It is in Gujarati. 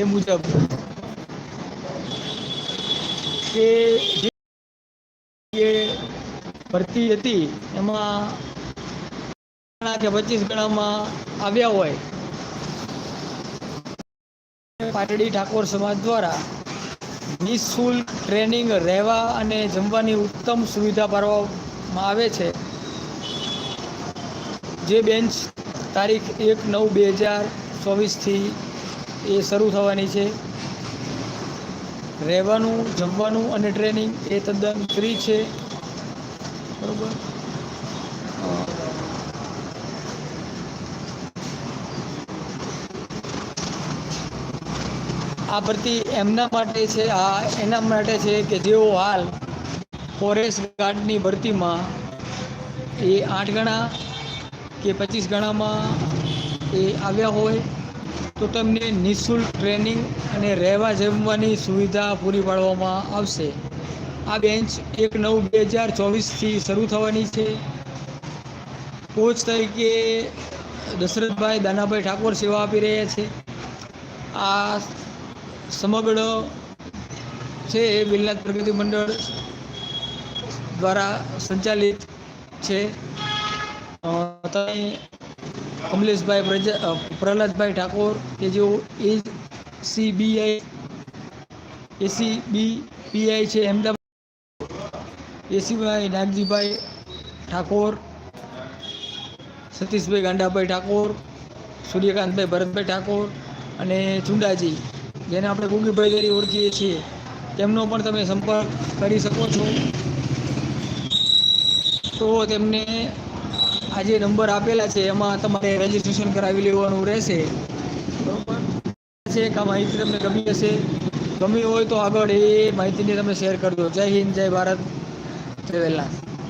એ મુજબ. કે જે ભરતી હતી, એમાં ગણા કે પચીસ ગણામાં આવ્યા હોય. પાટડી ઠાકોર સમાજ દ્વારા નિઃશુલ્ક ટ્રેનિંગ રહેવા અને જમવાની ઉત્તમ સુવિધા પાડવામાં આવે છે. જે બેન્ચ તારીખ એક નવ બે હજાર ચોવીસથી એ શરૂ થવાની છે. રહેવાનું, જમવાનું અને ટ્રેનિંગ એ તદ્દન ફ્રી છે. બરોબર? આ ભરતી એમના માટે છે, આ એના માટે છે કે જેઓ હાલ ફોરેસ્ટ ગાર્ડની ભરતીમાં એ આઠ ગણા કે પચીસ ગણામાં એ આવ્યા હોય તો તેમને નિઃશુલ્ક ટ્રેનિંગ અને રહેવા જમવાની સુવિધા પૂરી પાડવામાં આવશે. આ બેન્ચ એક નવ બે હજાર ચોવીસથી શરૂ થવાની છે. કોચ તરીકે દશરથભાઈ દાનાભાઈ ઠાકોર સેવા આપી રહ્યા છે. આ સમગ્ર છે એ બિલનાથ પ્રગતિ મંડળ દ્વારા સંચાલિત છે. તમે કમલેશભાઈ પ્રજા પ્રહલાદભાઈ ઠાકોર, કે જેઓ એ સીબીઆઈ એસીબી પીઆઈ છે, અમદાવાદ. એસીભાઈ નાગજીભાઈ ઠાકોર, સતીશભાઈ ગાંડાભાઈ ઠાકોર, સૂર્યકાંતભાઈ ભરતભાઈ ઠાકોર અને ચુંડાજી, જેને આપણે ગુગીભાઈ તરીકે ઓળખીએ છીએ. તેમનો પણ તમે સંપર્ક કરી શકો છો. તો તેમને આ જે નંબર આપેલા છે, એમાં તમારે રજીસ્ટ્રેશન કરાવી લેવાનું રહેશે. બરાબર છે કે આ માહિતી તમને ગમી હશે. ગમી હોય તો આગળ એ માહિતીને તમે શેર કરજો. જય હિન્દ, જય ભારત, જય